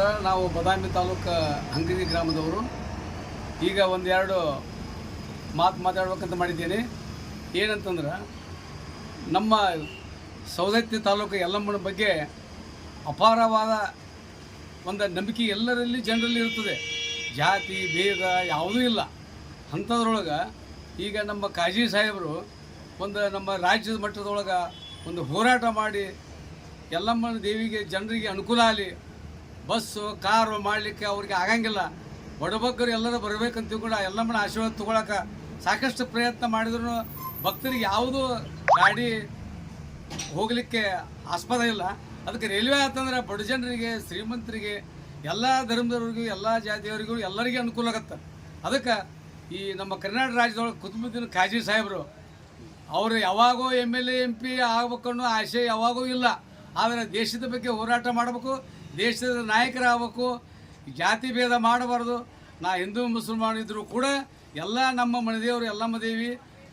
ನಮಸ್ಕಾರ ನಾವು ಬದಾಮಿ ತಾಲೂಕು ಅಂಗಡಿ ಗ್ರಾಮದವರು. ಈಗ ಒಂದೆರಡು ಮಾತು ಮಾತಾಡ್ಬೇಕಂತ ಮಾಡಿದ್ದೀನಿ. ಏನಂತಂದ್ರೆ, ನಮ್ಮ ಸೌದತ್ತಿ ತಾಲೂಕು ಯಲ್ಲಮ್ಮನ ಬಗ್ಗೆ ಅಪಾರವಾದ ಒಂದು ನಂಬಿಕೆ ಎಲ್ಲರಲ್ಲಿ ಜನರಲ್ಲಿ ಇರ್ತದೆ ಜಾತಿ, ಭೇದ ಯಾವುದೂ ಇಲ್ಲ. ಅಂಥದ್ರೊಳಗೆ ಈಗ ನಮ್ಮ ಕಾಜಿ ಸಾಹೇಬರು ಒಂದು ನಮ್ಮ ರಾಜ್ಯದ ಮಟ್ಟದೊಳಗೆ ಒಂದು ಹೋರಾಟ ಮಾಡಿ ಯಲ್ಲಮ್ಮನ ದೇವಿಗೆ ಜನರಿಗೆ ಅನುಕೂಲ ಆಗಲಿ ಬಸ್ಸು, ಕಾರು ಮಾಡಲಿಕ್ಕೆ ಅವ್ರಿಗೆ ಆಗಂಗಿಲ್ಲ. ಬಡಬಗ್ಗರು ಎಲ್ಲರೂ ಬರಬೇಕಂತ ಕೂಡ ಆ ಯಲ್ಲಮ್ಮನ ಆಶೀರ್ವಾದ ತೊಗೊಳಕ್ಕೆ ಸಾಕಷ್ಟು ಪ್ರಯತ್ನ ಮಾಡಿದ್ರು ಭಕ್ತರಿಗೆ ಯಾವುದೂ ಗಾಡಿ ಹೋಗಲಿಕ್ಕೆ ಆಸ್ಪದ ಇಲ್ಲ. ಅದಕ್ಕೆ ರೈಲ್ವೆ ಆತಂದ್ರೆ ಬಡ ಜನರಿಗೆ, ಶ್ರೀಮಂತರಿಗೆ, ಎಲ್ಲ ಧರ್ಮದವ್ರಿಗೂ, ಎಲ್ಲ ಜಾತಿಯವರಿಗೂ ಎಲ್ಲರಿಗೂ ಅನುಕೂಲ ಆಗತ್ತೆ. ಅದಕ್ಕೆ ಈ ನಮ್ಮ ಕರ್ನಾಟಕ ರಾಜ್ಯದೊಳಗೆ ಕುತುಬುದ್ದೀನ್ ಖಾಜಿ ಸಾಹೇಬರು, ಅವರು ಯಾವಾಗೋ M L A, M P ಆಗ್ಬೇಕನ್ನೋ ಆಸೆ ಯಾವಾಗೂ ಇಲ್ಲ. ಆದರೆ ದೇಶದ ಬಗ್ಗೆ ಹೋರಾಟ ಮಾಡಬೇಕು, ದೇಶದ ನಾಯಕರಾಗಬೇಕು, ಜಾತಿ ಭೇದ ಮಾಡಬಾರ್ದು. ನಾ ಹಿಂದೂ, ಮುಸಲ್ಮಾನ್ ಇದ್ದರೂ ಕೂಡ ಎಲ್ಲ ನಮ್ಮ ಮನೆದೇವರು ಎಲ್ಲಮ್ಮ ದೇವಿ,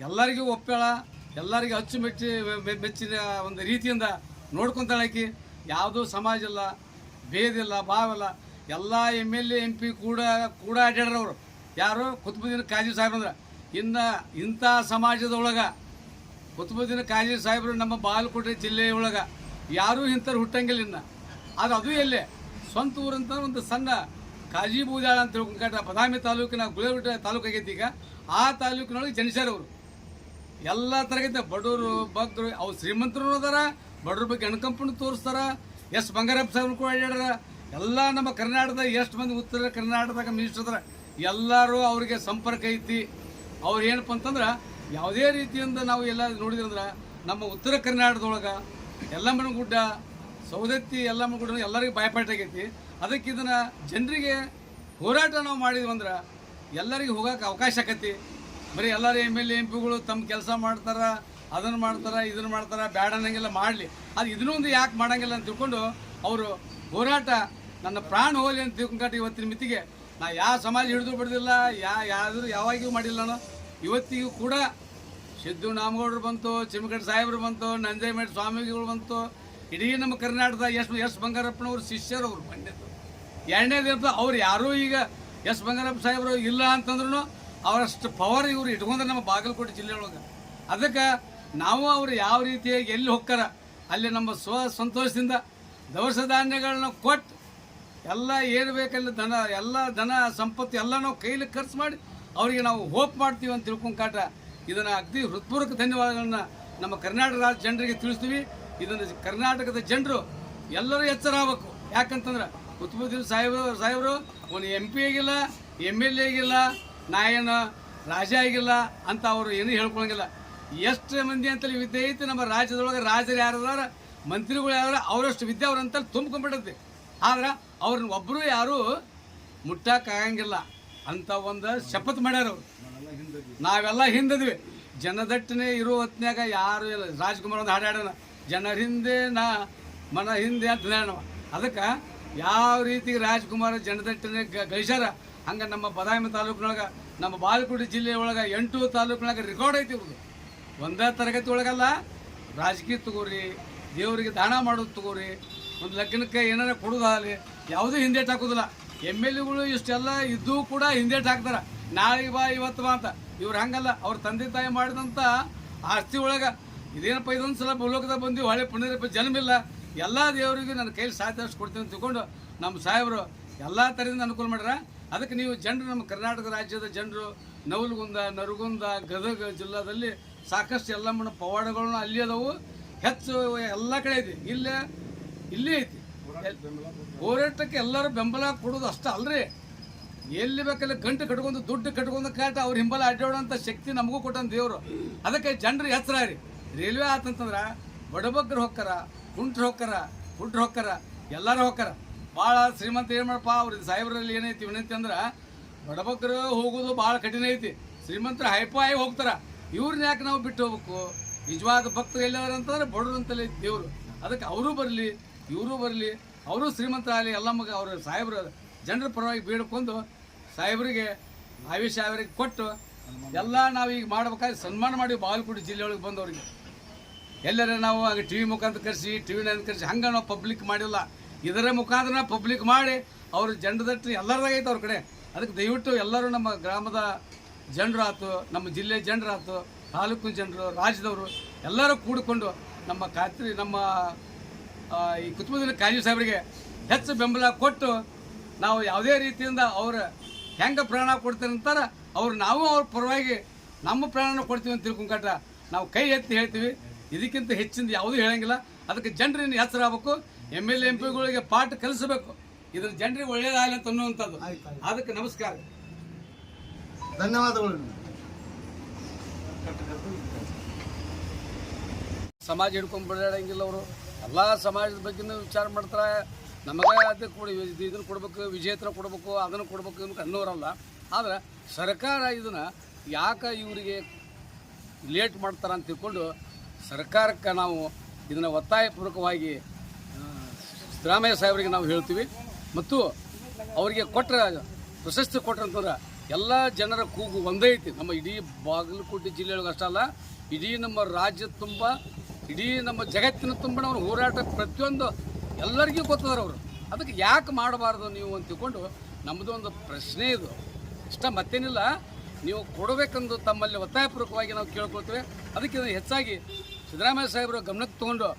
ಎಲ್ಲರಿಗೂ ಒಪ್ಪಳ ಎಲ್ಲರಿಗೂ ಅಚ್ಚುಮೆಚ್ಚಿ ಮೆಚ್ಚಿನ ಒಂದು ರೀತಿಯಿಂದ ನೋಡ್ಕೊಂತಾಳೆ ಆಕಿ. ಯಾವುದೂ ಸಮಾಜ ಇಲ್ಲ, ಭೇದ ಇಲ್ಲ ಭಾವಿಲ್ಲ ಎಲ್ಲ M L A, M P ಕೂಡ ಕೂಡ ಅಡ್ಡಾಡ್ರವರು ಯಾರು? ಕುತುಬುದ್ದೀನ್ ಕಾಜಿ ಸಾಹೇಬ್ ಅಂದ್ರೆ. ಇನ್ನು ಇಂಥ ಸಮಾಜದೊಳಗ ಕುತುಬುದ್ದೀನ್ ಕಾಜಿ ಸಾಹೇಬರು ನಮ್ಮ ಬಾಗಲಕೋಟೆ ಜಿಲ್ಲೆಯೊಳಗೆ ಯಾರೂ ಇಂಥವ್ರು ಹುಟ್ಟಂಗಿಲ್ಲ ಇನ್ನು. ಆದ್ರೆ ಅದು ಎಲ್ಲೇ? ಸ್ವಂತ ಊರಂತ ಒಂದು ಸಣ್ಣ ಕಾಜಿ ಬೂದಾಳ ಅಂತ ತಿಳ್ಕೊಂಡ ಬದಾಮಿ ತಾಲೂಕಿನ ಗುಳೇಬಿಟ್ಟ ತಾಲೂಕು ಆಗೈತಿ ಈಗ. ಆ ತಾಲೂಕಿನೊಳಗೆ ಜನಿಸ್ಯಾರ ಅವರು. ಎಲ್ಲ ತರಗತಿ ಬಡವರು, ಭಕ್ತರು ಅವ್ರು ಶ್ರೀಮಂತರು ಅದಾರ ಬಡವ್ರ ಬಗ್ಗೆ ಅಣಕಂಪನ್ನು ತೋರಿಸ್ತಾರ, ಎಸ್ ಬಂಗಾರಪ್ಪ ಸಾಹೇಬ್ರು ಕೂಡ ಹೇಳ್ಯಾರ ಎಲ್ಲ ನಮ್ಮ ಕರ್ನಾಟಕದ ಎಷ್ಟು ಮಂದಿ ಉತ್ತರ ಕರ್ನಾಟಕದಾಗ ಮಿನಿಸ್ಟರ್ ಅದಾರ. ಎಲ್ಲರೂ ಅವರಿಗೆ ಸಂಪರ್ಕ ಐತಿ. ಅವ್ರು ಏನಪ್ಪ ಅಂತಂದ್ರೆ, ಯಾವುದೇ ರೀತಿಯಿಂದ ನಾವು ಎಲ್ಲ ನೋಡಿದ್ರಂದ್ರೆ, ನಮ್ಮ ಉತ್ತರ ಕರ್ನಾಟಕದೊಳಗೆ ಯಲ್ಲಮ್ಮನ ಗುಡ್ಡ ಸೌದತ್ತಿ ಯಲ್ಲಮ್ಮನ ಗುಡ್ಡ ಎಲ್ಲರಿಗೂ ಭಯಪಟ್ಟಾಗೈತಿ ಅದಕ್ಕೆ ಇದನ್ನ ಜನರಿಗೆ ಹೋರಾಟ ನಾವು ಮಾಡಿದ್ವಿ ಅಂದ್ರೆ ಎಲ್ಲರಿಗೂ ಹೋಗಕ್ಕೆ ಅವಕಾಶ ಆಕತಿ. ಬರೀ ಎಲ್ಲರೂ ಎಂ ಎಲ್ ಎ, ಎಂ ಪಿಗಳು ತಮ್ಮ ಕೆಲಸ ಮಾಡ್ತಾರೆ, ಅದನ್ನು ಮಾಡ್ತಾರೆ, ಇದನ್ನು ಮಾಡ್ತಾರೆ, ಬ್ಯಾಡ ಅನ್ನಂಗಿಲ್ಲ, ಮಾಡಲಿ. ಅದು ಇದನ್ನೊಂದು ಯಾಕೆ ಮಾಡಂಗಿಲ್ಲ ಅಂತ ತಿಳ್ಕೊಂಡು ಅವರು ಹೋರಾಟ ನನ್ನ ಪ್ರಾಣ ಹೋಲಿ ಅಂತ ತಿಳ್ಕೊಂಡು ಇವತ್ತಿನ ಮಿತಿಗೆ ನಾ ಯಾವ ಸಮಾಜ ಹಿಡಿದು ಬಿಡೋದಿಲ್ಲ, ಯಾ ಯಾವ್ದು ಯಾವಾಗಿಯೂ ಮಾಡಿಲ್ಲ ನಾನು. ಇವತ್ತಿಗೂ ಕೂಡ ಸಿದ್ದು ನಾಮಗೌಡರು ಬಂತು ಚಿಮಕಡ್ ಸಾಹೇಬರು ಬಂತು ನಂಜಯಮೇಟ್ ಸ್ವಾಮಿಗಳು ಬಂತು. ಇಡೀ ನಮ್ಮ ಕರ್ನಾಟಕದ ಎಸ್ ಎಸ್ ಬಂಗಾರಪ್ಪನವ್ರು ಶಿಷ್ಯರು ಅವರು ಪಂಡಿತರು ದಿವಸ ಅವ್ರು ಯಾರೂ ಈಗ ಎಸ್ ಬಂಗಾರಪ್ಪ ಸಾಹೇಬರು ಇಲ್ಲ ಅಂತಂದ್ರೂ ಅವರಷ್ಟು ಪವರ್ ಇವರು ಇಟ್ಕೊಂಡ್ರೆ ನಮ್ಮ ಬಾಗಲಕೋಟೆ ಜಿಲ್ಲೆಯೊಳಗೆ ಅದಕ್ಕೆ ನಾವು ಅವರು ಯಾವ ರೀತಿಯಾಗಿ ಎಲ್ಲಿ ಹೋಗ್ತಾರ ಅಲ್ಲಿ ನಮ್ಮ ಸ್ವ ಸಂತೋಷದಿಂದ ದವಸ ಧಾನ್ಯಗಳನ್ನ ಕೊಟ್ಟು ಎಲ್ಲ ಏನು ಬೇಕಲ್ಲಿ ಧನ ಎಲ್ಲ ಧನ ಸಂಪತ್ತು ಎಲ್ಲ ನಾವು ಕೈಲಿ ಖರ್ಚು ಮಾಡಿ ಅವರಿಗೆ ನಾವು ಹೋಪ್ ಮಾಡ್ತೀವಿ ಅಂತ ತಿಳ್ಕೊಂಡು ಕಾಟ ಇದನ್ನು ಅಗ್ದಿ ಹೃತ್ಪೂರ್ವಕ ಧನ್ಯವಾದಗಳನ್ನು ನಮ್ಮ ಕರ್ನಾಟಕ ರಾಜ್ಯ ಜನರಿಗೆ ತಿಳಿಸ್ತೀವಿ. ಇದನ್ನು ಕರ್ನಾಟಕದ ಜನರು ಎಲ್ಲರೂ ಎಚ್ಚರ ಆಗಬೇಕು ಯಾಕಂತಂದ್ರೆ ಕುತುಬುದ್ದೀನ್ ಸಾಹೇಬರು ಸಾಹೇಬರು, ಒಂದು ಎಂ ಪಿ ಆಗಿಲ್ಲ ಎಂ ಎಲ್ ಎ ಆಗಿಲ್ಲ ನಾ ಏನು ರಾಜ ಆಗಿಲ್ಲ ಅಂತ ಅವರು ಏನೂ ಹೇಳ್ಕೊಳಂಗಿಲ್ಲ. ಎಷ್ಟು ಮಂದಿ ಅಂತಲ್ಲಿ ವಿದ್ಯೆ ಐತಿ, ನಮ್ಮ ರಾಜ್ಯದೊಳಗೆ ರಾಜರು ಯಾರದಾರ ಮಂತ್ರಿಗಳು ಯಾರು ಅವರಷ್ಟು ವಿದ್ಯೆ ಅವ್ರಂತಲ್ಲಿ ತುಂಬ್ಕೊಂಡ್ಬಿಡುತ್ತೆ ಆದ್ರೆ ಅವ್ರನ್ನ ಒಬ್ಬರು ಯಾರೂ ಮುಟ್ಟಕ್ಕಾಗಂಗಿಲ್ಲ ಅಂತ ಒಂದು ಶಪಥ ಮಾಡ್ಯಾರ ಅವ್ರು. ನಾವೆಲ್ಲ ಹಿಂದದ್ವಿ. ಜನದಟ್ಟನೆ ಇರೋ ಹೊತ್ನ್ಯಾಗ ಯಾರು ಇಲ್ಲ. ರಾಜ್ಕುಮಾರ್ ಒಂದು ಹಾಡಾಡೋಣ ಜನರ ಹಿಂದೆ ನಾ, ಮನ ಹಿಂದೆ ಅಂತ ಹೇಳೋಣ ಅದಕ್ಕೆ ಯಾವ ರೀತಿ ರಾಜ್ಕುಮಾರ್ ಜನದಟ್ಟನೆ ಗಳಿಸ್ಯಾರ? ಹಂಗೆ ನಮ್ಮ ಬದಾಮಿ ತಾಲೂಕಿನೊಳಗೆ, ನಮ್ಮ ಬಾಲಕೋಟೆ ಜಿಲ್ಲೆ ಒಳಗೆ ಎಂಟು ತಾಲೂಕಿನೊಳಗೆ ರೆಕಾರ್ಡ್ ಐತಿ ಇವ್ರದ್ದು ಒಂದೇ ತರಗತಿ ಒಳಗಲ್ಲ. ರಾಜಕೀಯ ತಗೋರಿ, ದೇವರಿಗೆ ದಾನ ಮಾಡೋದು ತಗೋರಿ, ಒಂದು ಲಗ್ನಕ್ಕೆ ಏನಾರ ಕೊಡೋದಾಗಲಿ, ಯಾವುದೂ ಹಿಂದೇಟ್ ಹಾಕೋದಿಲ್ಲ. ಎಂ ಎಲ್ ಎಗಳು ಇಷ್ಟೆಲ್ಲ ಇದ್ದು ಕೂಡ ಹಿಂದೇಟ್ ಹಾಕ್ತಾರ. ನಾಳೆ ಬಾ, ಇವತ್ತು ಬಾ ಅಂತ. ಇವ್ರು ಹಂಗಲ್ಲ, ಅವ್ರ ತಂದೆ ತಾಯಿ ಮಾಡಿದಂಥ ಆಸ್ತಿ ಒಳಗೆ ಇದೇನಪ್ಪ, ಇದೊಂದು ಸಲ ಭೂಲೋಕದಾಗ ಬಂದೀವಿ, ಹೊಳೆ ಪುಣ್ಯದಪ್ಪ, ಜನ್ಮಿಲ್ಲ. ಎಲ್ಲ ದೇವರಿಗೆ ನನ್ನ ಕೈಲಿ ಸಾಧ್ಯ ಅಷ್ಟು ಕೊಡ್ತೀನಿ ಅಂತ ತಿಳ್ಕೊಂಡು ನಮ್ಮ ಸಾಹೇಬರು ಎಲ್ಲ ಥರದಿಂದ ಅನುಕೂಲ ಮಾಡ್ಯಾರ. ಅದಕ್ಕೆ ನೀವು ಜನರು, ನಮ್ಮ ಕರ್ನಾಟಕ ರಾಜ್ಯದ ಜನರು, ನವಲಗುಂದ, ನರಗುಂದ, ಗದಗ ಜಿಲ್ಲಾದಲ್ಲಿ ಸಾಕಷ್ಟು ಎಲ್ಲಮ್ಮನ ಪವಾಡಗಳನ್ನ ಅಲ್ಲಿ ಅದಾವು. ಹೆಚ್ಚು ಎಲ್ಲ ಕಡೆ ಐತಿ ಇಲ್ಲೇ ಇಲ್ಲೇ ಐತಿ. ಹೋರಾಟಕ್ಕೆ ಎಲ್ಲರೂ ಬೆಂಬಲ ಕೊಡೋದು ಅಷ್ಟೇ ಅಲ್ರಿ. ಎಲ್ಲಿ ಬೇಕಲ್ಲಿ ಗಂಟು ಕಟ್ಕೊಂಡು, ದುಡ್ಡು ಕಟ್ಕೊಂಡು ಕಾಟ ಅವ್ರ ಹಿಂಬಲ ಅಡ್ಡಾಡೋಂಥ ಶಕ್ತಿ ನಮಗೂ ಕೊಟ್ಟಂತ ದೇವರು. ಅದಕ್ಕೆ ಜನರು ಹೆಸರ ರೀ ರೈಲ್ವೆ ಆತಂತಂದ್ರೆ ಬಡಬಗ್ಗರು ಹೊಕ್ಕಾರ, ಕುಂಟ್ರು ಹೊಕ್ಕಾರ ಕುಂಟ್ರು ಹೊಕ್ಕಾರ, ಎಲ್ಲರೂ ಹೊಕ್ಕಾರ. ಭಾಳ ಶ್ರೀಮಂತ ಏನು ಮಾಡಪ್ಪ ಅವ್ರ ಸಾಹೇಬ್ರಲ್ಲಿ ಏನೈತಿ ವಿನಂತಿ ಅಂದ್ರೆ ಬಡಬಗ್ಗರು ಹೋಗೋದು ಭಾಳ ಕಠಿಣ ಐತಿ. ಶ್ರೀಮಂತರು ಹೈಪಾಯಿ ಹೋಗ್ತಾರ. ಇವ್ರನ್ನ ಯಾಕೆ ನಾವು ಬಿಟ್ಟು ಹೋಗ್ಬೇಕು? ನಿಜವಾದ ಭಕ್ತರು ಎಲ್ಲಾರ ಅಂತಂದ್ರೆ ಬಡವ್ರು ಅಂತಲೇ ದೇವರು. ಅದಕ್ಕೆ ಅವರು ಬರಲಿ, ಇವರು ಬರಲಿ ಅವರು ಎಲ್ಲ ಮಗ ಅವರು ಸಾಹೇಬರು, ಜನರ ಪರವಾಗಿ ಬೇಡ್ಕೊಂಡು ಸಾಹೇಬರಿಗೆ ಭಾವಿ ಅವರಿಗೆ ಕೊಟ್ಟು ಎಲ್ಲ ನಾವು ಈಗ ಮಾಡ್ಬೇಕಾದ್ರೆ ಸನ್ಮಾನ ಮಾಡಿ ಬಾಗಲಕೋಟೆ ಜಿಲ್ಲೆಯೊಳಗೆ ಬಂದವ್ರಿಗೆ. ಎಲ್ಲರ ನಾವು ಟಿ ವಿ ಮುಖಾಂತರ ಕರೆಸಿ ಟಿ ವಿ ಕರೆಸಿ, ಹಂಗೆ ನಾವು ಪಬ್ಲಿಕ್ ಮಾಡಿಲ್ಲ. ಇದರ ಮುಖಾಂತರ ಪಬ್ಲಿಕ್ ಮಾಡಿ ಅವರು ಜನರದಟ್ಟು ಎಲ್ಲರದಾಗ ಐತೆ ಅವ್ರ ಕಡೆ. ಅದಕ್ಕೆ ದಯವಿಟ್ಟು ಎಲ್ಲರೂ ನಮ್ಮ ಗ್ರಾಮದ ಜನರಾಯ್ತು ನಮ್ಮ ಜಿಲ್ಲೆ ಜನರಾಯ್ತು ತಾಲೂಕು ಜನರು, ರಾಜ್ಯದವರು ಎಲ್ಲರೂ ಕೂಡಿಕೊಂಡು ನಮ್ಮ ಖಾತ್ರಿ, ನಮ್ಮ ಈ ಕುತ್ಮದಲ್ಲಿ ಕಾಜಿ ಸಾಹೇಬರಿಗೆ ಹೆಚ್ಚು ಬೆಂಬಲ ಕೊಟ್ಟು ನಾವು ಯಾವುದೇ ರೀತಿಯಿಂದ ಅವ್ರ ಹೆಂಗೆ ಪ್ರಾಣ ಕೊಡ್ತಾರೆ ಅಂತಾರೆ ಅವ್ರು ನಾವು ಅವ್ರ ಪರವಾಗಿ ನಮ್ಮ ಪ್ರಾಣನ ಕೊಡ್ತೀವಿ ಅಂತ ತಿಳ್ಕೊಂಡ್ರೆ ನಾವು ಕೈ ಎತ್ತಿ ಹೇಳ್ತೀವಿ. ಇದಕ್ಕಿಂತ ಹೆಚ್ಚಿಂದ ಯಾವುದೂ ಹೇಳಂಗಿಲ್ಲ. ಅದಕ್ಕೆ ಜನರಿನ ಹೆಸರಾಗಬೇಕು ಎಂ ಎಲ್ ಎಂ ಪಿಗಳಿಗೆ ಪಾಠ ಕಲಿಸಬೇಕು. ಇದ್ರ ಜನರಿಗೆ ಒಳ್ಳೇದಾಗಲಿ ಅಂತ ಅನ್ನುವಂಥದ್ದು. ಅದಕ್ಕೆ ನಮಸ್ಕಾರ. ಧನ್ಯವಾದಗಳು. ಸಮಾಜ ಹಿಡ್ಕೊಂಡು ಬಿಡಾಡಂಗಿಲ್ಲ ಅವರು. ಎಲ್ಲ ಸಮಾಜದ ಬಗ್ಗೆನೂ ವಿಚಾರ ಮಾಡ್ತಾರೆ. ನಮಗೆ ಅದಕ್ಕೆ ಕೊಡಿ ಇದನ್ನು ಕೊಡ್ಬೇಕು, ವಿಜೇತರ ಕೊಡ್ಬೇಕು, ಅದನ್ನು ಕೊಡ್ಬೇಕು ಅಂತ ಅನ್ನೋರಲ್ಲ. ಆದರೆ ಸರ್ಕಾರ ಇದನ್ನು ಯಾಕೆ ಇವರಿಗೆ ಲೇಟ್ ಮಾಡ್ತಾರೆ ಅಂತ ತಿಳ್ಕೊಂಡು ಸರ್ಕಾರಕ್ಕೆ ನಾವು ಇದನ್ನು ಒತ್ತಾಯಪೂರ್ವಕವಾಗಿ ಸಿದ್ದರಾಮಯ್ಯ ಸಾಹೇಬರಿಗೆ ನಾವು ಹೇಳ್ತೀವಿ. ಮತ್ತು ಅವರಿಗೆ ಕೊಟ್ಟರೆ ಪ್ರಶಸ್ತಿ ಕೊಟ್ರಂತಂದ್ರೆ ಎಲ್ಲ ಜನರ ಕೂಗು ಒಂದೇ ಐತಿ. ನಮ್ಮ ಇಡೀ ಬಾಗಲಕೋಟೆ ಜಿಲ್ಲೆಯೊಳಗೆ ಅಷ್ಟೇ ಅಲ್ಲ ಇಡೀ ನಮ್ಮ ರಾಜ್ಯ ತುಂಬ ಇಡೀ ನಮ್ಮ ಜಗತ್ತಿನ ತುಂಬ ಅವ್ರ ಹೋರಾಟ ಪ್ರತಿಯೊಂದು ಎಲ್ಲರಿಗೂ ಗೊತ್ತದಾರ ಅವರು. ಅದಕ್ಕೆ ಯಾಕೆ ಮಾಡಬಾರ್ದು ನೀವು ಅಂತ ತಿಳ್ಕೊಂಡು ನಮ್ಮದು ಒಂದು ಪ್ರಶ್ನೆ ಇದು. ಇಷ್ಟ ಮತ್ತೇನಿಲ್ಲ, ನೀವು ಕೊಡಬೇಕೆಂದು ತಮ್ಮಲ್ಲಿ ಒತ್ತಾಯಪೂರ್ವಕವಾಗಿ ನಾವು ಕೇಳ್ಕೊಳ್ತೇವೆ. ಅದಕ್ಕೆ ಇದನ್ನು ಹೆಚ್ಚಾಗಿ ಸಿದ್ದರಾಮಯ್ಯ ಸಾಹೇಬರು ಗಮನಕ್ಕೆ ತೊಗೊಂಡು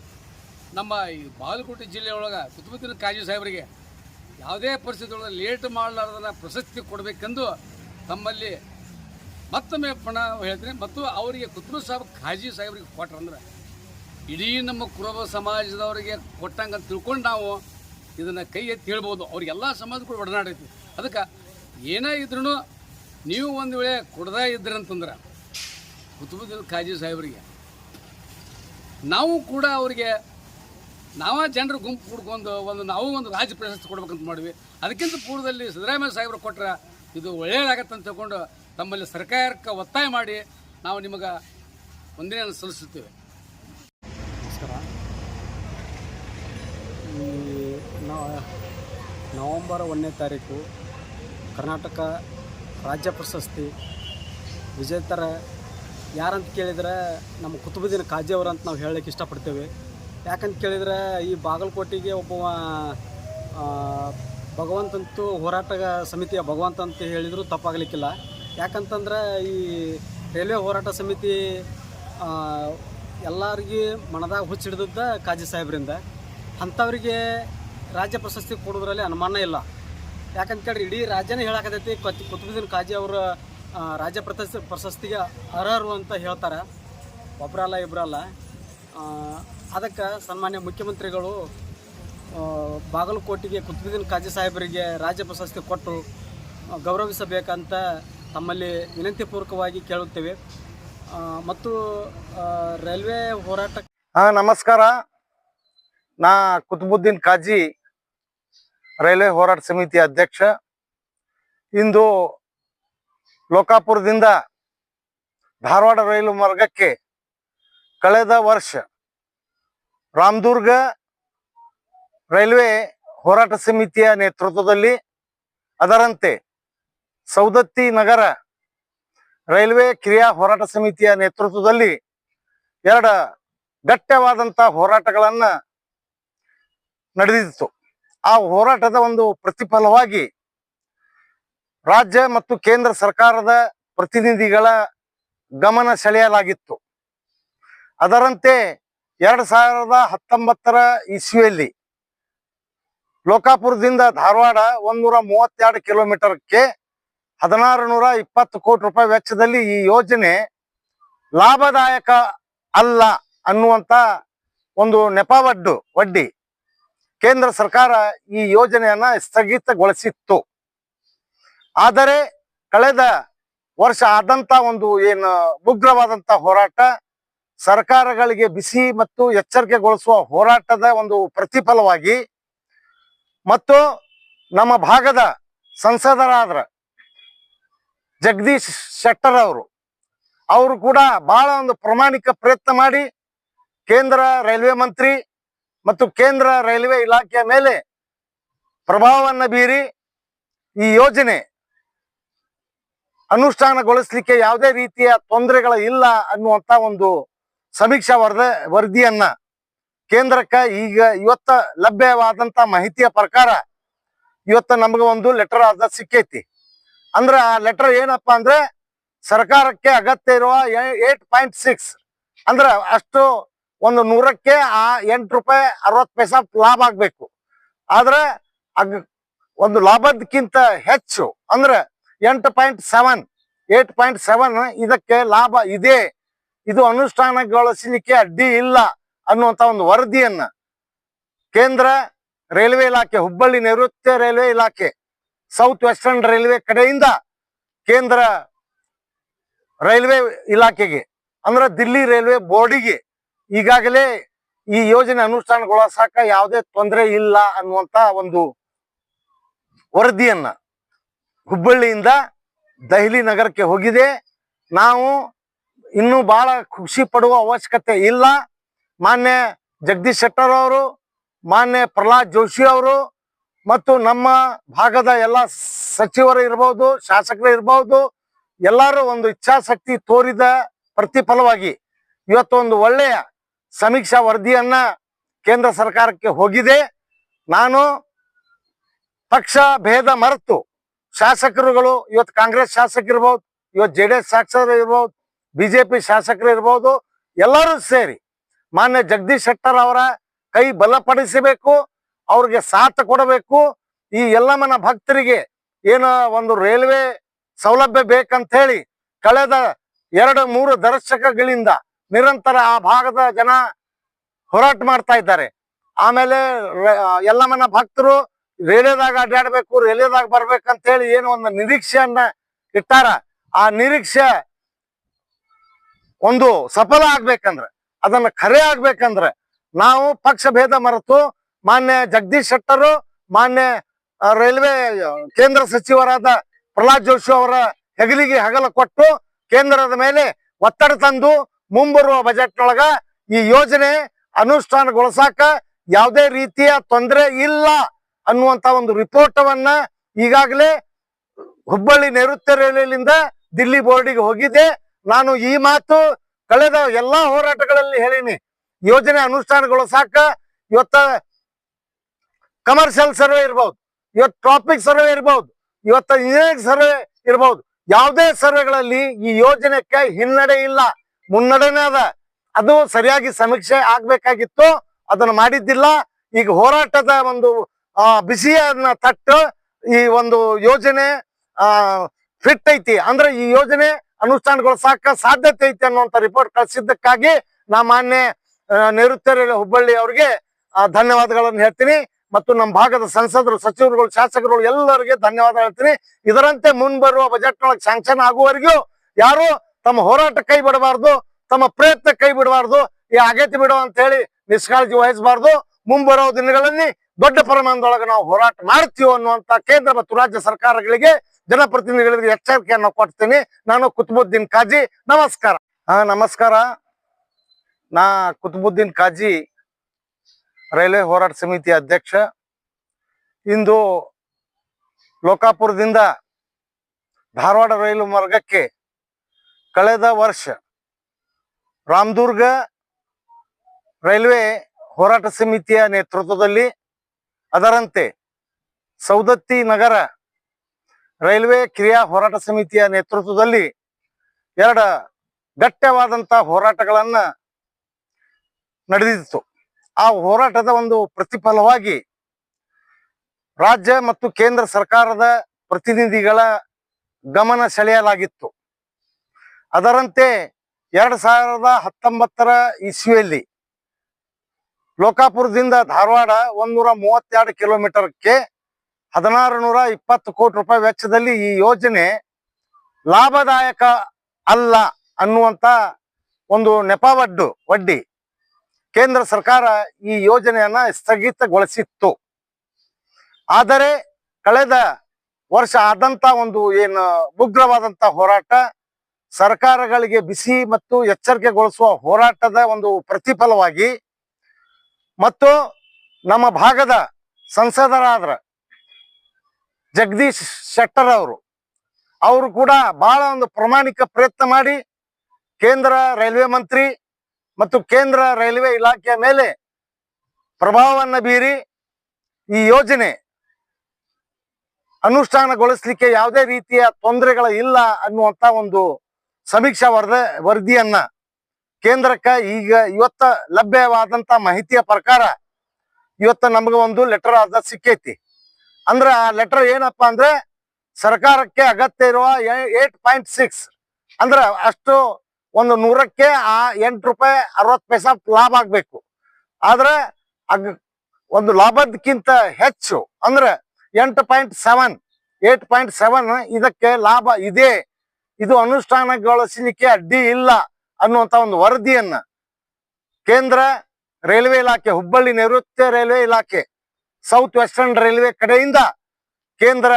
ನಮ್ಮ ಈ ಬಾಗಲಕೋಟೆ ಜಿಲ್ಲೆಯೊಳಗೆ ಸುತ್ತಮುತ್ತಿನ ಕಾಜಿ ಸಾಹೇಬರಿಗೆ ಯಾವುದೇ ಪರಿಸ್ಥಿತಿ ಒಳಗೆ ಲೇಟ್ ಮಾಡಲಾರ್ದನ್ನ ಪ್ರಶಸ್ತಿ ಕೊಡಬೇಕೆಂದು ತಮ್ಮಲ್ಲಿ ಮತ್ತೊಮ್ಮೆ ಪಣ ಹೇಳ್ತೀನಿ. ಮತ್ತು ಅವರಿಗೆ ಕುತುಬ ಸಾಹೇಬ್ ಖಾಜಿ ಸಾಹೇಬರಿಗೆ ಕೊಟ್ರಂದ್ರೆ ಇಡೀ ನಮ್ಮ ಕುರುಬ ಸಮಾಜದವರಿಗೆ ಕೊಟ್ಟಂಗೆ ಅಂತ ತಿಳ್ಕೊಂಡು ನಾವು ಇದನ್ನು ಕೈ ಎತ್ತಿ ಹೇಳ್ಬೋದು. ಅವ್ರಿಗೆಲ್ಲ ಸಮಾಜ ಕೂಡ ಒಡನಾಡೈತಿ. ಅದಕ್ಕೆ ಏನೇ ಇದ್ರೂ ನೀವು ಒಂದು ವೇಳೆ ಕೊಡದೇ ಇದ್ರಂತಂದ್ರೆ ಕುತುಬುದ್ದೀನ್ ಖಾಜಿ ಸಾಹೇಬರಿಗೆ ನಾವು ಕೂಡ ಅವರಿಗೆ ನಾವ ಜನರು ಗುಂಪು ಕೂಡ್ಕೊಂಡು ಒಂದು ನಾವು ಒಂದು ರಾಜ್ಯ ಪ್ರಶಸ್ತಿ ಕೊಡ್ಬೇಕಂತ ಮಾಡಿವಿ ಅದಕ್ಕಿಂತ ಪೂರ್ವದಲ್ಲಿ ಸಿದ್ದರಾಮಯ್ಯ ಸಾಹೇಬರು ಕೊಟ್ಟರೆ ಇದು ಒಳ್ಳೆಯದಾಗತ್ತೆ ಅಂತ ತಿಳ್ಕೊಂಡು ತಮ್ಮಲ್ಲಿ ಸರ್ಕಾರಕ್ಕೆ ಒತ್ತಾಯ ಮಾಡಿ ನಾವು ನಿಮಗೆ ಒಂದಿನ ಸಲ್ಲಿಸುತ್ತೇವೆ ನಮಸ್ಕಾರ ಈ ನವ- ನವಂಬರ್ ಒಂದನೇ ತಾರೀಕು ಕರ್ನಾಟಕ ರಾಜ್ಯ ಪ್ರಶಸ್ತಿ. ವಿಜೇತರ ಯಾರಂತ ಕೇಳಿದ್ರೆ ನಮ್ಮ ಕುತುಬುದ್ದೀನ ಕಾಜಿ ಅಂತ ನಾವು ಹೇಳಲಿಕ್ಕೆ ಇಷ್ಟಪಡ್ತೇವೆ. ಯಾಕಂತ ಕೇಳಿದ್ರೆ ಈ ಬಾಗಲಕೋಟೆಗೆ ಒಬ್ಬ ಭಗವಂತಂತೂ ಹೋರಾಟ ಸಮಿತಿಯ ಭಗವಂತ ಅಂತ ಹೇಳಿದರೂ ತಪ್ಪಾಗಲಿಕ್ಕಿಲ್ಲ. ಯಾಕಂತಂದ್ರೆ ಈ ರೈಲ್ವೆ ಹೋರಾಟ ಸಮಿತಿ ಎಲ್ಲರಿಗೂ ಎಲ್ಲರಿಗೆ ಮನದಾಗ ಹುಚ್ಚಿಡ್ದದ್ದ ಕಾಜಿ ಸಾಹೇಬ್ರಿಂದ. ಅಂಥವ್ರಿಗೆ ರಾಜ್ಯ ಪ್ರಶಸ್ತಿ ಕೊಡೋದ್ರಲ್ಲಿ ಅನುಮಾನ ಇಲ್ಲ. ಯಾಕಂತ ಕೇಳಿ ಇಡೀ ರಾಜ್ಯನೇ ಹೇಳಕತೈತಿ ಕತ್, ಕುತುಬುದ್ದೀನ್ ಕಾಜಿ ಅವರ ರಾಜ್ಯ ಪ್ರಶಸ್ತಿ, ಪ್ರಶಸ್ತಿಗೆ ಅರ್ಹರು ಅಂತ ಹೇಳ್ತಾರೆ. ಒಬ್ಬರಲ್ಲ ಇಬ್ಬರಲ್ಲ ಅದಕ್ಕೆ ಸನ್ಮಾನ್ಯ ಮುಖ್ಯಮಂತ್ರಿಗಳು ಬಾಗಲಕೋಟೆಗೆ ಕುತುಬುದ್ದೀನ್ ಕಾಜಿ ಸಾಹೇಬರಿಗೆ ರಾಜ್ಯ ಪ್ರಶಸ್ತಿ ಕೊಟ್ಟು ಗೌರವಿಸಬೇಕಂತ ತಮ್ಮಲ್ಲಿ ವಿನಂತಿಪೂರ್ವಕವಾಗಿ ಕೇಳುತ್ತೇವೆ. ಮತ್ತು ರೈಲ್ವೆ ಹೋರಾಟ ಹಾಂ, ನಮಸ್ಕಾರ. ನಾ ಕುತುಬುದ್ದೀನ್ ಕಾಜಿ ರೈಲ್ವೆ ಹೋರಾಟ ಸಮಿತಿ ಅಧ್ಯಕ್ಷ. ಇಂದು ಲೋಕಾಪುರದಿಂದ ಧಾರವಾಡ ರೈಲು ಮಾರ್ಗಕ್ಕೆ ಕಳೆದ ವರ್ಷ ರಾಮದುರ್ಗ ರೈಲ್ವೆ ಹೋರಾಟ ಸಮಿತಿಯ ನೇತೃತ್ವದಲ್ಲಿ ಅದರಂತೆ ಸೌದತ್ತಿ ನಗರ ರೈಲ್ವೆ ಕ್ರಿಯಾ ಹೋರಾಟ ಸಮಿತಿಯ ನೇತೃತ್ವದಲ್ಲಿ ಎರಡ ಗಟ್ಯವಾದಂತ ಹೋರಾಟಗಳನ್ನ ನಡೆದಿತ್ತು. ಆ ಹೋರಾಟದ ಒಂದು ಪ್ರತಿಫಲವಾಗಿ ರಾಜ್ಯ ಮತ್ತು ಕೇಂದ್ರ ಸರ್ಕಾರದ ಪ್ರತಿನಿಧಿಗಳ ಗಮನ ಸೆಳೆಯಲಾಗಿತ್ತು. ಅದರಂತೆ ಎರಡು ಸಾವಿರದ ಹತ್ತೊಂಬತ್ತರ ಇಸ್ವಿಯಲ್ಲಿ ಲೋಕಾಪುರದಿಂದ ಧಾರವಾಡ ಒಂದೂರ ಮೂವತ್ತೆರಡು ಕಿಲೋಮೀಟರ್ಗೆ ಹದಿನಾರು ನೂರ ಇಪ್ಪತ್ತು ಕೋಟಿ ರೂಪಾಯಿ ವೆಚ್ಚದಲ್ಲಿ ಈ ಯೋಜನೆ ಲಾಭದಾಯಕ ಅಲ್ಲ ಅನ್ನುವಂತ ಒಂದು ನೆಪವಡ್ಡು, ವಡ್ಡಿ ಕೇಂದ್ರ ಸರ್ಕಾರ ಈ ಯೋಜನೆಯನ್ನ ಸ್ಥಗಿತಗೊಳಿಸಿತ್ತು. ಆದರೆ ಕಳೆದ ವರ್ಷ ಆದಂತ ಒಂದು ಏನು ಉಗ್ರವಾದಂತ ಹೋರಾಟ, ಸರ್ಕಾರಗಳಿಗೆ ಬಿಸಿ ಮತ್ತು ಎಚ್ಚರಿಕೆಗೊಳಿಸುವ ಹೋರಾಟದ ಒಂದು ಪ್ರತಿಫಲವಾಗಿ ಮತ್ತು ನಮ್ಮ ಭಾಗದ ಸಂಸದರಾದ್ರ ಜಗದೀಶ್ ಶೆಟ್ಟರ್ ಅವರು ಅವರು ಕೂಡ ಬಹಳ ಒಂದು ಪ್ರಾಮಾಣಿಕ ಪ್ರಯತ್ನ ಮಾಡಿ ಕೇಂದ್ರ ರೈಲ್ವೆ ಮಂತ್ರಿ ಮತ್ತು ಕೇಂದ್ರ ರೈಲ್ವೆ ಇಲಾಖೆಯ ಮೇಲೆ ಪ್ರಭಾವವನ್ನು ಬೀರಿ ಈ ಯೋಜನೆ ಅನುಷ್ಠಾನಗೊಳಿಸಲಿಕ್ಕೆ ಯಾವುದೇ ರೀತಿಯ ತೊಂದರೆಗಳ ಇಲ್ಲ ಅನ್ನುವಂತ ಒಂದು ಸಮೀಕ್ಷಾ ವರದ, ವರದಿಯನ್ನ ಕೇಂದ್ರಕ್ಕೆ ಈಗ ಇವತ್ತ ಲಭ್ಯವಾದಂತ ಮಾಹಿತಿಯ ಪ್ರಕಾರ ಇವತ್ತ ನಮಗೆ ಒಂದು ಲೆಟರ್ ಅದ ಸಿಕ್ಕೈತಿ. ಅಂದ್ರೆ ಆ ಲೆಟರ್ ಏನಪ್ಪಾ ಅಂದ್ರೆ ಸರ್ಕಾರಕ್ಕೆ ಅಗತ್ಯ ಇರುವ ಏಟ್ ಪಾಯಿಂಟ್ ಸಿಕ್ಸ್ ಅಂದ್ರೆ ಅಷ್ಟು ಒಂದು ನೂರಕ್ಕೆ ಆ ಎಂಟು ರೂಪಾಯಿ ಅರವತ್ತು ಪೈಸಾ ಲಾಭ ಆಗ್ಬೇಕು. ಆದ್ರೆ ಅಗ್ ಒಂದು ಲಾಭದಕ್ಕಿಂತ ಹೆಚ್ಚು ಅಂದ್ರೆ ಎಂಟು point seven, eight point seven ಇದಕ್ಕೆ ಲಾಭ ಇದೆ. ಇದು ಅನುಷ್ಠಾನಗೊಳಿಸಲಿಕ್ಕೆ ಅಡ್ಡಿ ಇಲ್ಲ ಅನ್ನುವಂತ ಒಂದು ವರದಿಯನ್ನ ಕೇಂದ್ರ ರೈಲ್ವೆ ಇಲಾಖೆ, ಹುಬ್ಬಳ್ಳಿ ನೈಋತ್ಯ ರೈಲ್ವೆ ಇಲಾಖೆ, ಸೌತ್ ವೆಸ್ಟರ್ನ್ ರೈಲ್ವೆ ಕಡೆಯಿಂದ ಕೇಂದ್ರ ರೈಲ್ವೆ ಇಲಾಖೆಗೆ, ಅಂದ್ರೆ ದಿಲ್ಲಿ ರೈಲ್ವೆ ಬೋರ್ಡಿಗೆ ಈಗಾಗಲೇ ಈ ಯೋಜನೆ ಅನುಷ್ಠಾನಗೊಳಿಸಾಕ ಯಾವುದೇ ತೊಂದರೆ ಇಲ್ಲ ಅನ್ನುವಂತ ಒಂದು ವರದಿಯನ್ನ ಹುಬ್ಬಳ್ಳಿಯಿಂದ ದೆಹಲಿ ನಗರಕ್ಕೆ ಹೋಗಿದೆ. ನಾವು ಇನ್ನೂ ಬಹಳ ಖುಷಿ ಪಡುವ ಅವಶ್ಯಕತೆ ಇಲ್ಲ. ಮಾನ್ಯ ಜಗದೀಶ್ ಶೆಟ್ಟರ್ ಅವರು, ಮಾನ್ಯ ಪ್ರಹ್ಲಾದ್ ಜೋಶಿ ಅವರು ಮತ್ತು ನಮ್ಮ ಭಾಗದ ಎಲ್ಲ ಸಚಿವರು ಇರ್ಬೋದು, ಶಾಸಕರು ಇರ್ಬೋದು, ಎಲ್ಲರೂ ಒಂದು ಇಚ್ಛಾಶಕ್ತಿ ತೋರಿದ ಪ್ರತಿಫಲವಾಗಿ ಇವತ್ತು ಒಂದು ಒಳ್ಳೆಯ ಸಮೀಕ್ಷಾ ವರದಿಯನ್ನ ಕೇಂದ್ರ ಸರ್ಕಾರಕ್ಕೆ ಹೋಗಿದೆ. ನಾನು ಪಕ್ಷ ಭೇದ ಮರೆತು ಶಾಸಕರುಗಳು, ಇವತ್ತು ಕಾಂಗ್ರೆಸ್ ಶಾಸಕರಿರ್ಬೋದು, ಇವತ್ತು ಜೆ ಡಿ ಎಸ್ ಶಾಸಕರು ಇರ್ಬೋದು ಬಿಜೆಪಿ ಶಾಸಕರು ಇರ್ಬೋದು ಎಲ್ಲರೂ ಸೇರಿ ಮಾನ್ಯ ಜಗದೀಶ್ ಶೆಟ್ಟರ್ ಅವರ ಕೈ ಬಲಪಡಿಸಬೇಕು, ಅವ್ರಿಗೆ ಸಾಥ್ ಕೊಡಬೇಕು, ಈ ಎಲ್ಲಮ್ಮನ ಭಕ್ತರಿಗೆ ಏನು ಒಂದು ರೈಲ್ವೆ ಸೌಲಭ್ಯ ಬೇಕಂತ ಹೇಳಿ ಕಳೆದ ಎರಡು ಮೂರು ದಶಕಗಳಿಂದ ನಿರಂತರ ಆ ಭಾಗದ ಜನ ಹೋರಾಟ ಮಾಡ್ತಾ ಇದ್ದಾರೆ. ಆಮೇಲೆ ಎಲ್ಲಮ್ಮನ ಭಕ್ತರು ರೇಡಿಯೋದಾಗ ಅಡ್ಡಾಡ್ಬೇಕು ರೇಡಿಯೋದಾಗ ಬರ್ಬೇಕಂತ ಹೇಳಿ ಏನು ಒಂದು ನಿರೀಕ್ಷೆಯನ್ನ ಇಟ್ಟಾರ. ಆ ನಿರೀಕ್ಷೆ ಒಂದು ಸಫಲ ಆಗ್ಬೇಕಂದ್ರ, ಅದನ್ನ ಖರೆ ಆಗ್ಬೇಕಂದ್ರ ನಾವು ಪಕ್ಷ ಭೇದ ಮರೆತು ಮಾನ್ಯ ಜಗದೀಶ್ ಶೆಟ್ಟರು, ಮಾನ್ಯ ರೈಲ್ವೆ ಕೇಂದ್ರ ಸಚಿವರಾದ ಪ್ರಹ್ಲಾದ್ ಜೋಶಿ ಅವರ ಹೆಗಲಿಗೆ ಹಗಲ ಕೊಟ್ಟು ಕೇಂದ್ರದ ಮೇಲೆ ಒತ್ತಡ ತಂದು ಮುಂಬರುವ ಬಜೆಟ್ನೊಳಗ ಈ ಯೋಜನೆ ಅನುಷ್ಠಾನಗೊಳಿಸಾಕ ಯಾವುದೇ ರೀತಿಯ ತೊಂದರೆ ಇಲ್ಲ ಅನ್ನುವಂತ ಒಂದು ರಿಪೋರ್ಟವನ್ನ ಈಗಾಗಲೇ ಹುಬ್ಬಳ್ಳಿ ನೈಋತ್ಯ ರೈಲ್ವೆಲಿಂದ ದಿಲ್ಲಿ ಬೋರ್ಡಿಗೆ ಹೋಗಿದೆ. ನಾನು ಈ ಮಾತು ಕಳೆದ ಎಲ್ಲಾ ಹೋರಾಟಗಳಲ್ಲಿ ಹೇಳಿನಿ. ಯೋಜನೆ ಅನುಷ್ಠಾನಗೊಳಿಸಾಕ ಇವತ್ತ ಕಮರ್ಷಿಯಲ್ ಸರ್ವೆ ಇರ್ಬೋದು, ಇವತ್ತು ಟ್ರಾಫಿಕ್ ಸರ್ವೆ ಇರ್ಬೋದು, ಇವತ್ತ ಇಂಜಿನಿಯರಿಂಗ್ ಸರ್ವೆ ಇರ್ಬೋದು. ಯಾವುದೇ ಸರ್ವೆಗಳಲ್ಲಿ ಈ ಯೋಜನೆಗೆ ಹಿನ್ನಡೆ ಇಲ್ಲ. ಮುನ್ನಡೆನೇ ಅದ. ಅದು ಸರಿಯಾಗಿ ಸಮೀಕ್ಷೆ ಆಗ್ಬೇಕಾಗಿತ್ತು. ಅದನ್ನು ಮಾಡಿದ್ದಿಲ್ಲ. ಈಗ ಹೋರಾಟದ ಒಂದು ಬಿಸಿಯನ್ನ ತಟ್ಟು ಈ ಒಂದು ಯೋಜನೆ ಫಿಟ್ ಐತಿ. ಅಂದ್ರೆ ಈ ಯೋಜನೆ ಅನುಷ್ಠಾನಗೊಳಿಸಾಕ ಸಾಧ್ಯತೆ ಐತಿ ಅನ್ನುವಂತ ರಿಪೋರ್ಟ್ ಕಳಿಸಿದ್ದಕ್ಕಾಗಿ ನಾ ಮಾನ್ಯ ನೈಋತ್ಯ ಹುಬ್ಬಳ್ಳಿ ಅವ್ರಿಗೆ ಧನ್ಯವಾದಗಳನ್ನು ಹೇಳ್ತೀನಿ. ಮತ್ತು ನಮ್ಮ ಭಾಗದ ಸಂಸದರು, ಸಚಿವರುಗಳು, ಶಾಸಕರುಗಳು ಎಲ್ಲರಿಗೆ ಧನ್ಯವಾದ ಹೇಳ್ತೀನಿ. ಇದರಂತೆ ಮುಂಬರುವ ಬಜೆಟ್ ಒಳಗೆ ಸ್ಯಾಂಕ್ಷನ್ ಆಗುವವರೆಗೂ ಯಾರು ತಮ್ಮ ಹೋರಾಟ ಕೈ ಬಿಡಬಾರ್ದು, ತಮ್ಮ ಪ್ರಯತ್ನ ಕೈ ಬಿಡಬಾರ್ದು, ಈ ಆಗೈತಿ ಬಿಡು ಅಂತ ಹೇಳಿ ನಿಷ್ಕಾಳಜಿ ವಹಿಸಬಾರ್ದು. ಮುಂಬರೋ ದಿನಗಳಲ್ಲಿ ದೊಡ್ಡ ಪ್ರಮಾಣದೊಳಗೆ ನಾವು ಹೋರಾಟ ಮಾಡ್ತೀವಿ ಅನ್ನುವಂತ ಕೇಂದ್ರ ಮತ್ತು ರಾಜ್ಯ ಸರ್ಕಾರಗಳಿಗೆ, ಜನಪ್ರತಿನಿಧಿಗಳಿಗೆ ಎಚ್ಚರಿಕೆಯನ್ನು ಕೊಡ್ತೀನಿ. ನಾನು ಕುತುಬುದ್ದೀನ್ ಕಾಜಿ, ನಮಸ್ಕಾರ. ಹಾ, ನಮಸ್ಕಾರ. ನಾ ಕುತುಬುದ್ದೀನ್ ಕಾಜಿ, ರೈಲ್ವೆ ಹೋರಾಟ ಸಮಿತಿ ಅಧ್ಯಕ್ಷ. ಇಂದು ಲೋಕಾಪುರದಿಂದ ಧಾರವಾಡ ರೈಲು ಮಾರ್ಗಕ್ಕೆ ಕಳೆದ ವರ್ಷ ರಾಮದುರ್ಗ ರೈಲ್ವೆ ಹೋರಾಟ ಸಮಿತಿಯ ನೇತೃತ್ವದಲ್ಲಿ ಅದರಂತೆ ಸೌದತ್ತಿ ನಗರ ರೈಲ್ವೆ ಕ್ರಿಯಾ ಹೋರಾಟ ಸಮಿತಿಯ ನೇತೃತ್ವದಲ್ಲಿ ಎರಡು ಗಟ್ಟವಾದಂತಹ ಹೋರಾಟಗಳನ್ನ ನಡೆದಿತ್ತು. ಆ ಹೋರಾಟದ ಒಂದು ಪ್ರತಿಫಲವಾಗಿ ರಾಜ್ಯ ಮತ್ತು ಕೇಂದ್ರ ಸರ್ಕಾರದ ಪ್ರತಿನಿಧಿಗಳ ಗಮನ ಸೆಳೆಯಲಾಗಿತ್ತು. ಅದರಂತೆ ಎರಡ್ ಸಾವಿರದ ಹತ್ತೊಂಬತ್ತರ ಇಸ್ವಿಯಲ್ಲಿ ಲೋಕಾಪುರದಿಂದ ಧಾರವಾಡ ಒಂದೂರ ಮೂವತ್ತೆರಡು ಕಿಲೋಮೀಟರ್ಗೆ ಹದಿನಾರು ನೂರ ಇಪ್ಪತ್ತು ಕೋಟಿ ರೂಪಾಯಿ ವೆಚ್ಚದಲ್ಲಿ ಈ ಯೋಜನೆ ಲಾಭದಾಯಕ ಅಲ್ಲ ಅನ್ನುವಂತ ಒಂದು ನೆಪವಡ್ಡು ವಡ್ಡಿ ಕೇಂದ್ರ ಸರ್ಕಾರ ಈ ಯೋಜನೆಯನ್ನ ಸ್ಥಗಿತಗೊಳಿಸಿತ್ತು. ಆದರೆ ಕಳೆದ ವರ್ಷ ಆದಂತ ಒಂದು ಏನು ಉಗ್ರವಾದಂಥ ಹೋರಾಟ ಸರ್ಕಾರಗಳಿಗೆ ಬಿಸಿ ಮತ್ತು ಎಚ್ಚರಿಕೆಗೊಳಿಸುವ ಹೋರಾಟದ ಒಂದು ಪ್ರತಿಫಲವಾಗಿ ಮತ್ತು ನಮ್ಮ ಭಾಗದ ಸಂಸದರಾದ್ರ ಜಗದೀಶ್ ಶೆಟ್ಟರ್ ಅವರು ಅವರು ಕೂಡ ಬಹಳ ಒಂದು ಪ್ರಾಮಾಣಿಕ ಪ್ರಯತ್ನ ಮಾಡಿ ಕೇಂದ್ರ ರೈಲ್ವೆ ಮಂತ್ರಿ ಮತ್ತು ಕೇಂದ್ರ ರೈಲ್ವೆ ಇಲಾಖೆಯ ಮೇಲೆ ಪ್ರಭಾವವನ್ನು ಬೀರಿ ಈ ಯೋಜನೆ ಅನುಷ್ಠಾನಗೊಳಿಸಲಿಕ್ಕೆ ಯಾವುದೇ ರೀತಿಯ ತೊಂದರೆಗಳ ಇಲ್ಲ ಅನ್ನುವಂತ ಒಂದು ಸಮೀಕ್ಷಾ ವರದ, ವರದಿಯನ್ನ ಕೇಂದ್ರಕ್ಕೆ ಈಗ ಇವತ್ತ ಲಭ್ಯವಾದಂತ ಮಾಹಿತಿಯ ಪ್ರಕಾರ ಇವತ್ತ ನಮ್ಗೆ ಒಂದು ಲೆಟರ್ ಅದ ಸಿಕ್ಕೈತಿ. ಅಂದ್ರೆ ಆ ಲೆಟರ್ ಏನಪ್ಪಾ ಅಂದ್ರೆ ಸರ್ಕಾರಕ್ಕೆ ಅಗತ್ಯ ಇರುವ ಏಟ್ ಪಾಯಿಂಟ್ ಸಿಕ್ಸ್ ಅಂದ್ರೆ ಅಷ್ಟು ಒಂದು ನೂರಕ್ಕೆ ಆ ಎಂಟು ರೂಪಾಯಿ ಅರವತ್ತು ಪೈಸಾ ಲಾಭ ಆಗ್ಬೇಕು. ಆದ್ರೆ ಅಗ್, ಒಂದು ಲಾಭದಕ್ಕಿಂತ ಹೆಚ್ಚು, ಅಂದ್ರೆ ಎಂಟು point seven eight point seven ಇದಕ್ಕೆ ಲಾಭ ಇದೆ. ಇದು ಅನುಷ್ಠಾನಗೊಳಿಸಲಿಕ್ಕೆ ಅಡ್ಡಿ ಇಲ್ಲ ಅನ್ನುವಂತ ಒಂದು ವರದಿಯನ್ನ ಕೇಂದ್ರ ರೈಲ್ವೆ ಇಲಾಖೆ, ಹುಬ್ಬಳ್ಳಿ ನೈಋತ್ಯ ರೈಲ್ವೆ ಇಲಾಖೆ ಸೌತ್ ವೆಸ್ಟರ್ನ್ ರೈಲ್ವೆ ಕಡೆಯಿಂದ ಕೇಂದ್ರ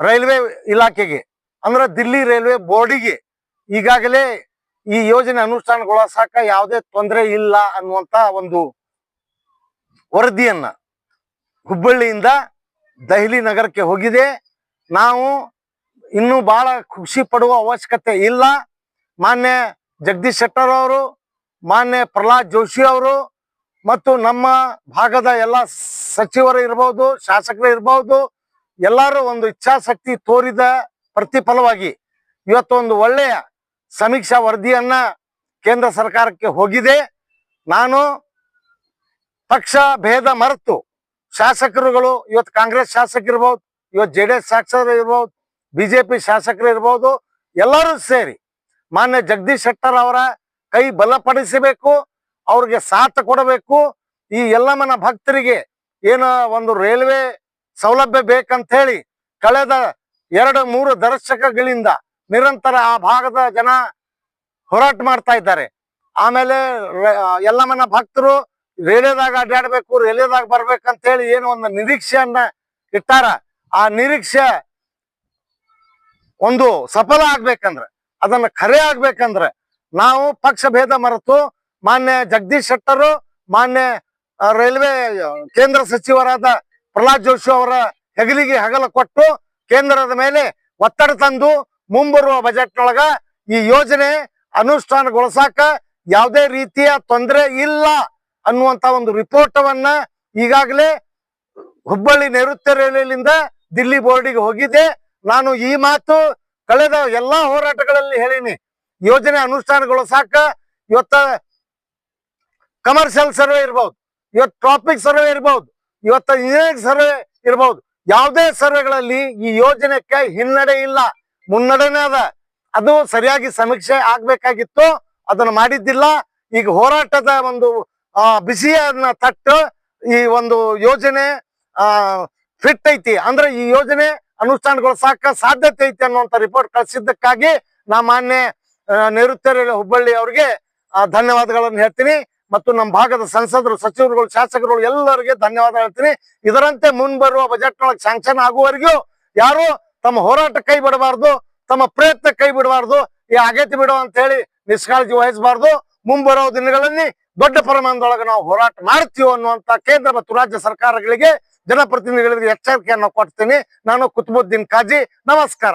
ರೈಲ್ವೆ ಇಲಾಖೆಗೆ, ಅಂದ್ರೆ ದಿಲ್ಲಿ ರೈಲ್ವೆ ಬೋರ್ಡಿಗೆ ಈಗಾಗಲೇ ಈ ಯೋಜನೆ ಅನುಷ್ಠಾನಗೊಳಿಸಕ ಯಾವುದೇ ತೊಂದರೆ ಇಲ್ಲ ಅನ್ನುವಂತ ಒಂದು ವರದಿಯನ್ನ ಹುಬ್ಬಳ್ಳಿಯಿಂದ ದೆಹಲಿ ನಗರಕ್ಕೆ ಹೋಗಿದೆ. ನಾವು ಇನ್ನೂ ಬಹಳ ಖುಷಿ ಪಡುವ ಅವಶ್ಯಕತೆ ಇಲ್ಲ. ಮಾನ್ಯ ಜಗದೀಶ್ ಶೆಟ್ಟರ್ ಅವರು, ಮಾನ್ಯ ಪ್ರಹ್ಲಾದ್ ಜೋಶಿ ಅವರು ಮತ್ತು ನಮ್ಮ ಭಾಗದ ಎಲ್ಲ ಸಚಿವರು ಇರ್ಬೋದು, ಶಾಸಕರು ಇರ್ಬೋದು, ಎಲ್ಲರೂ ಒಂದು ಇಚ್ಛಾಶಕ್ತಿ ತೋರಿದ ಪ್ರತಿಫಲವಾಗಿ ಇವತ್ತು ಒಂದು ಒಳ್ಳೆಯ ಸಮೀಕ್ಷಾ ವರದಿಯನ್ನ ಕೇಂದ್ರ ಸರ್ಕಾರಕ್ಕೆ ಹೋಗಿದೆ. ನಾನು ಪಕ್ಷ ಭೇದ ಮರೆತು ಶಾಸಕರುಗಳು, ಇವತ್ತು ಕಾಂಗ್ರೆಸ್ ಶಾಸಕ ಇರ್ಬೋದು ಇವತ್ತು ಜೆ ಡಿ ಎಸ್ ಶಾಸಕರು ಇರ್ಬೋದು ಬಿಜೆಪಿ ಶಾಸಕರು ಇರ್ಬೋದು, ಎಲ್ಲರೂ ಸೇರಿ. ಮಾನ್ಯ ಜಗದೀಶ್ ಶೆಟ್ಟರ್ ಅವರ ಕೈ ಬಲಪಡಿಸಬೇಕು, ಅವ್ರಿಗೆ ಸಾಥ್ ಕೊಡಬೇಕು. ಈ ಎಲ್ಲಮ್ಮನ ಭಕ್ತರಿಗೆ ಏನು ಒಂದು ರೈಲ್ವೆ ಸೌಲಭ್ಯ ಬೇಕಂತ ಹೇಳಿ ಕಳೆದ ಎರಡು, ಮೂರು ದರ್ಶಕಗಳಿಂದ ನಿರಂತರ ಆ ಭಾಗದ ಜನ ಹೋರಾಟ ಮಾಡ್ತಾ ಇದ್ದಾರೆ. ಆಮೇಲೆ ಎಲ್ಲಮ್ಮನ ಭಕ್ತರು ರೇಲ್ವೆದಾಗ ಅಡ್ಡಾಡ್ಬೇಕು ರೇಲ್ವೆದಾಗ ಬರ್ಬೇಕಂತ ಹೇಳಿ ಏನು ಒಂದು ನಿರೀಕ್ಷೆಯನ್ನ ಇಟ್ಟಾರ. ಆ ನಿರೀಕ್ಷೆ ಒಂದು ಸಫಲ ಆಗ್ಬೇಕಂದ್ರೆ, ಅದನ್ನ ಖರೆ ಆಗ್ಬೇಕಂದ್ರೆ ನಾವು ಪಕ್ಷ ಭೇದ ಮರೆತು ಮಾನ್ಯ ಜಗದೀಶ್ ಶೆಟ್ಟರು, ಮಾನ್ಯ ರೈಲ್ವೆ ಕೇಂದ್ರ ಸಚಿವರಾದ ಪ್ರಹ್ಲಾದ್ ಜೋಶಿ ಅವರ ಹೆಗಲಿಗೆ ಹಗಲ ಕೊಟ್ಟು ಕೇಂದ್ರದ ಮೇಲೆ ಒತ್ತಡ ತಂದು ಮುಂಬರುವ ಬಜೆಟ್ ನೊಳಗ ಈ ಯೋಜನೆ ಅನುಷ್ಠಾನಗೊಳಿಸಾಕ ಯಾವುದೇ ರೀತಿಯ ತೊಂದರೆ ಇಲ್ಲ ಅನ್ನುವಂತ ಒಂದು ರಿಪೋರ್ಟವನ್ನ ಈಗಾಗಲೇ ಹುಬ್ಬಳ್ಳಿ ನೈಋತ್ಯ ರೈಲ್ವೆಲಿಂದ ದಿಲ್ಲಿ ಬೋರ್ಡಿಗೆ ಹೋಗಿದೆ. ನಾನು ಈ ಮಾತು ಕಳೆದ ಎಲ್ಲಾ ಹೋರಾಟಗಳಲ್ಲಿ ಹೇಳೀನಿ. ಯೋಜನೆ ಅನುಷ್ಠಾನಗಳು ಸಾಕ, ಇವತ್ತ ಕಮರ್ಷಿಯಲ್ ಸರ್ವೆ ಇರ್ಬೋದು, ಇವತ್ತು ಟ್ರಾಫಿಕ್ ಸರ್ವೆ ಇರ್ಬೋದು, ಇವತ್ತ ಇಂಜಿನಿಯರಿಂಗ್ ಸರ್ವೆ ಇರ್ಬೋದು, ಯಾವುದೇ ಸರ್ವೆಗಳಲ್ಲಿ ಈ ಯೋಜನೆಕ್ಕೆ ಹಿನ್ನಡೆ ಇಲ್ಲ, ಮುನ್ನಡೆನೇ ಅದ. ಅದು ಸರಿಯಾಗಿ ಸಮೀಕ್ಷೆ ಆಗ್ಬೇಕಾಗಿತ್ತು, ಅದನ್ನ ಮಾಡಿದ್ದಿಲ್ಲ. ಈಗ ಹೋರಾಟದ ಒಂದು ಬಿಸಿಯನ್ನ ತಟ್ಟು ಈ ಒಂದು ಯೋಜನೆ ಫಿಟ್ ಐತಿ. ಅಂದ್ರೆ ಈ ಯೋಜನೆ ಅನುಷ್ಠಾನಗೊಳಿಸಾಕ ಸಾಧ್ಯತೆ ಐತಿ ಅನ್ನುವಂತ ರಿಪೋರ್ಟ್ ಕಳಿಸಿದ್ದಕ್ಕಾಗಿ ನಾ ಮಾನ್ಯ ನೈಋತ್ಯ ಹುಬ್ಬಳ್ಳಿ ಅವರಿಗೆ ಧನ್ಯವಾದಗಳನ್ನು ಹೇಳ್ತೀನಿ. ಮತ್ತು ನಮ್ಮ ಭಾಗದ ಸಂಸದರು, ಸಚಿವರುಗಳು, ಶಾಸಕರುಗಳು ಎಲ್ಲರಿಗೆ ಧನ್ಯವಾದ ಹೇಳ್ತೀನಿ. ಇದರಂತೆ ಮುಂಬರುವ ಬಜೆಟ್ ನೊಳಗೆ ಸ್ಯಾಂಕ್ಷನ್ ಆಗುವವರೆಗೂ ಯಾರು ತಮ್ಮ ಹೋರಾಟ ಕೈ ಬಿಡಬಾರ್ದು, ತಮ್ಮ ಪ್ರಯತ್ನ ಕೈ ಬಿಡಬಾರ್ದು, ಈ ಅಗತ್ಯ ಬಿಡು ಅಂತ ಹೇಳಿ ನಿಷ್ಕಾಳಜಿ ವಹಿಸಬಾರ್ದು. ಮುಂಬರುವ ದಿನಗಳಲ್ಲಿ ದೊಡ್ಡ ಪ್ರಮಾಣದೊಳಗೆ ನಾವು ಹೋರಾಟ ಮಾಡ್ತೀವಿ ಅನ್ನುವಂತ ಕೇಂದ್ರ ಮತ್ತು ರಾಜ್ಯ ಸರ್ಕಾರಗಳಿಗೆ ಜನಪ್ರತಿನಿಧಿಗಳಿಗೆ ಎಚ್ಚರಿಕೆಯನ್ನು ಕೊಡ್ತೀನಿ. ನಾನು ಕುತುಬುದ್ದೀನ್ ಕಾಜಿ ನಮಸ್ಕಾರ.